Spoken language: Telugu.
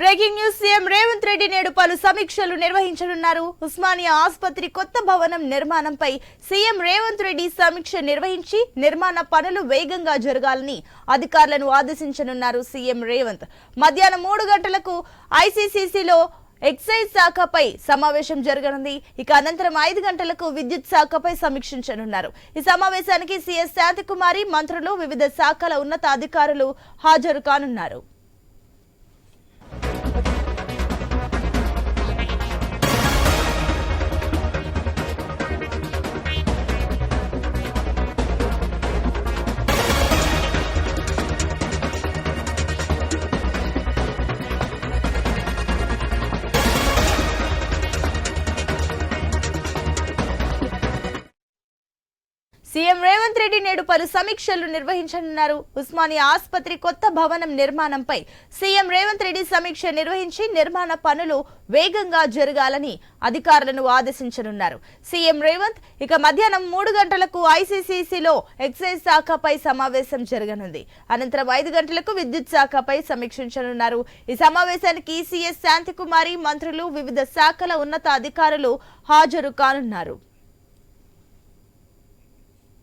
Breaking news CM Revanth Reddy నేడు పలు సమీక్షలు నిర్వహించనున్నారు. ఉస్మానియా ఆసుపత్రి కొత్త భవనం నిర్మాణంపై సీఎం రేవంత్ రెడ్డి సమీక్ష నిర్వహించి నిర్మాణ పనులు వేగంగా జరగాలని అధికారులను ఆదేశించనున్నారు సీఎం రేవంత్ మధ్యాహ్నం మూడు గంటలకు ఐసీసీసీలో ఎక్సైజ్ శాఖపై సమావేశం జరగనుంది. ఇక అనంతరం ఐదు గంటలకు విద్యుత్ శాఖపై సమీక్షించనున్నారు. ఈ సమావేశానికి సీఎస్ శాంతికుమారి మంత్రులు వివిధ శాఖల ఉన్నతాధికారులు హాజరు కానున్నారు. సీఎం రేవంత్ రెడ్డి నేడు పలు సమీక్షలు నిర్వహించనున్నారు. ఉస్మానియా ఆసుపత్రి కొత్త భవనం నిర్మాణంపై సీఎం రేవంత్ రెడ్డి సమీక్ష నిర్వహించి నిర్మాణ పనులు వేగంగా జరగాలని అధికారులను ఆదేశించనున్నారు. సీఎం రేవంత్ ఇక మధ్యాహ్నం మూడు గంటలకు ఐసీసీసీలో ఎక్సైజ్ శాఖపై సమావేశం జరగనుంది. అనంతరం ఐదు గంటలకు విద్యుత్ శాఖపై సమీక్షించనున్నారు. ఈ సమావేశానికి సీఎస్ శాంతికుమారి మంత్రులు వివిధ శాఖల ఉన్నత అధికారులు హాజరు కానున్నారు.